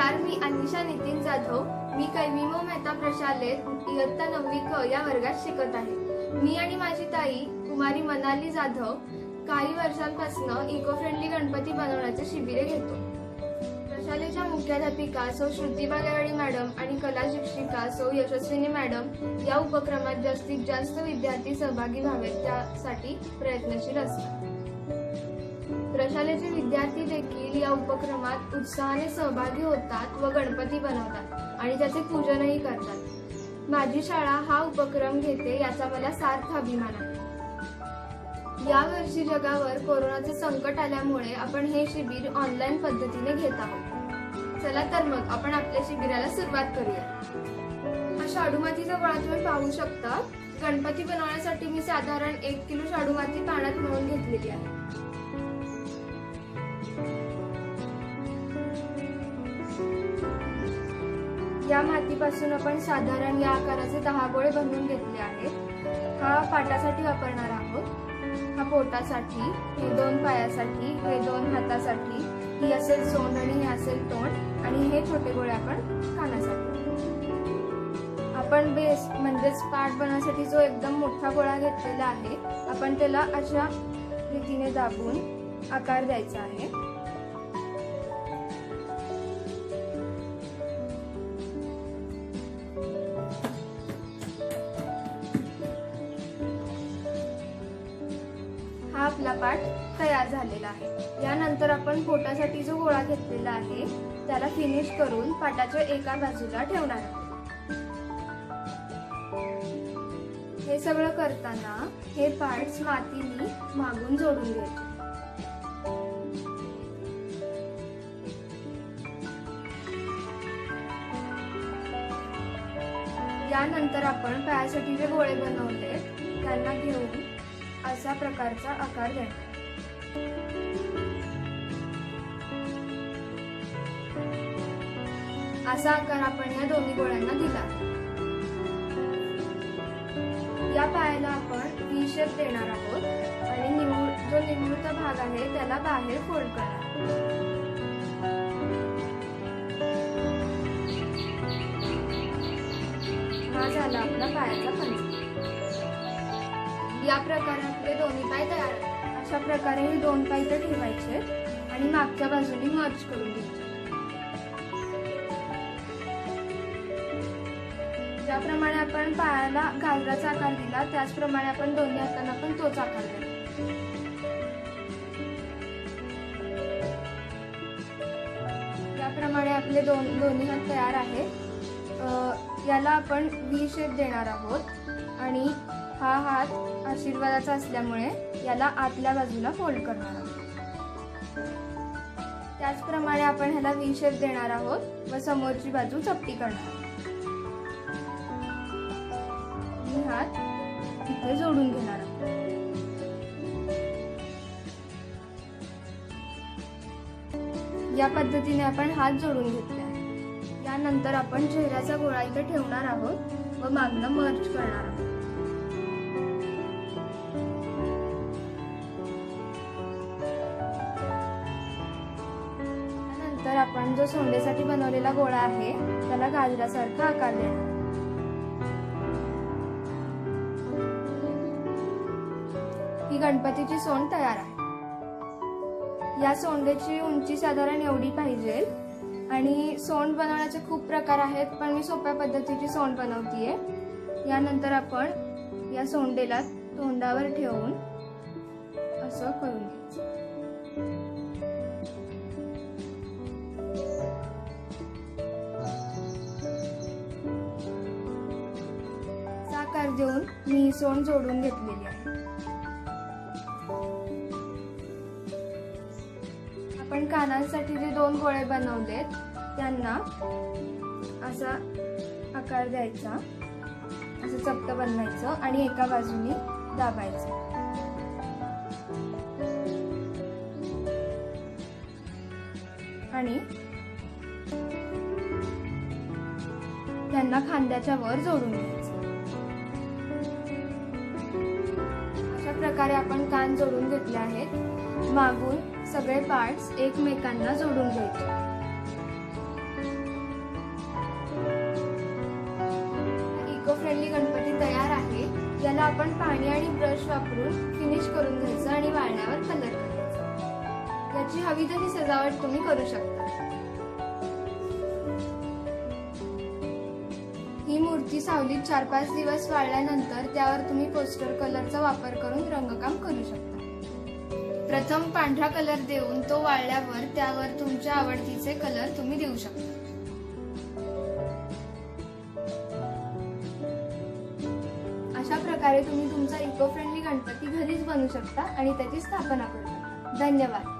नमस्कार मी अनिशा नितीन जाधव. मी कैमिमो मेहता प्रशालेत इयत्ता नववी क या वर्गात शिकत आहे. मी आणि माझी ताई कुमारी मनाली जाधव काही वर्षांपासून इको फ्रेंडली गणपती बनवण्याचे शिबिरे घेतो. प्रशालेच्या मुख्याध्यापिका सो श्रुती बागेवाडी मॅडम आणि कला शिक्षिका सो यशस्विनी मॅडम या उपक्रमात जास्तीत जास्त विद्यार्थी सहभागी व्हावेत त्यासाठी प्रयत्नशील असतात. प्रशालेचे विद्यार्थी देखील या उपक्रमात उत्साहाने सहभागी होतात व गणपती बनवतात आणि त्याचे पूजनही करतात. माझी शाळा हा उपक्रम घेते याचा मला सार्थ अभिमान आहे. या वर्षी जगावर कोरोनाचे संकट आल्यामुळे आपण हे शिबिर ऑनलाईन पद्धतीने घेत आहोत. चला तर मग आपण आपल्या शिबिराला सुरुवात करूया. हा शाडू मातीचा गोळा तुम्ही पाहू शकता. गणपती बनवण्यासाठी मी साधारण एक किलो शाडू माती पाण्यात मिळून घेतलेली आहे. या मातीपासून आपण साधारण या आकाराचे दहा गोळे बनवून घेतले आहेत. हा पाटासाठी वापरणार आहोत. हा पोटासाठी हे दोन पायासाठी हे दोन हातासाठी ही असेल सोंड आणि हे असेल तोंड आणि हे छोटे गोळे आपण कानासाठी. आपण बेस म्हणजेच पाठ बनवण्यासाठी जो एकदम मोठा गोळा घेतलेला आहे आपण त्याला अशा रीतीने दाबून आकार द्यायचा आहे. आपला पाठ तयार झालेला आहे. यानंतर आपण पोटासाठी जो गोळा घेतलेला आहे त्याला फिनिश करून पाटाच्या एका बाजूला ठेवणार आहोत. हे सगळं करताना हे पार्ट्स मातीने मागून जोडून घ्यायचे. यानंतर आपण पायासाठी जे गोळे बनवले त्यांना घेऊन असा प्रकारचा आकार द्या. असा आकार आपण या दोन्ही गोळ्यांना दिला. या पायाला आपण व्ही शेप देणार आहोत आणि निमूर जो निमृत भाग आहे त्याला बाहेर फोल्ड करा. हा झाला आपला पायाचा पंच या प्रकारे आपले दोन्ही पाय तयार अशा प्रकारे हे दोन पाय इथे ठेवायचे आणि मागच्या बाजूने मर्ज करून घ्यायचे ज्याप्रमाणे आपण पायाला गाजराचा आकार दिला त्याचप्रमाणे आपण दोन्ही हातांना पण तोच आकार द्यायचा त्याप्रमाणे आपले दोन दोन्ही हात तयार आहेत याला आपण व्ही शेप देणार आहोत आणि हा हात आशीर्वादाचा असल्यामुळे याला आतल्या बाजूला फोल्ड करणार आहोत. त्याचप्रमाणे आपण ह्याला व्ही शेप देणार आहोत व समोरची बाजू चपटी करणार आहोत. हात इथे जोडून घेणार आहोत. या पद्धतीने आपण हात जोडून घेतले आहे. यानंतर आपण चेहऱ्याचा गोळा इथे ठेवणार आहोत व मागणं मर्ज करणार आहोत. आपण जो सोंडेसाठी बनवलेला गोळा आहे त्याला गाजरासारखा आकार देणार ही गणपतीची सोंड तयार आहे. या सोंडेची उंची साधारण एवढी पाहिजे आणि सोंड बनवण्याचे खूप प्रकार आहेत पण मी सोप्या पद्धतीची सोंड बनवतीये. यानंतर आपण या सोंडेला तोंडावर ठेवून असं करून घ्यायचं. मी ही सोंड जोडून घेतलेली आहे. आपण कानांसाठी जे दोन गोळे बनवलेत त्यांना असा आकार द्यायचा असं चपट बनवायचं आणि एका बाजूने दाबायचं. आणि त्यांना खांद्याच्या वर जोडून घ्यायचं. प्रकारे आपण कान जोडून घेतले आहेत. मागून सगळे पार्ट्स एकमेकांना जोडून घ्यायचे इको फ्रेंडली गणपती तयार आहे. याला आपण पाणी आणि ब्रश वापरून फिनिश करून घ्यायचं आणि वाळण्यावर कलर करायचं. याची हवी तशी सजावट तुम्ही करू शकता. की सावलीत चार पाच दिवस वाळल्यानंतर त्यावर तुम्ही पोस्टर कलरचा वापर करून रंगकाम करू शकता. प्रथम पांढरा कलर देऊन तो वाळल्यावर त्यावर तुमच्या आवडतीचे कलर तुम्ही देऊ शकता. अशा प्रकारे तुम्ही तुमचा इको फ्रेंडली गणपती घरीच बनवू शकता आणि त्याची स्थापना करू शकता. धन्यवाद.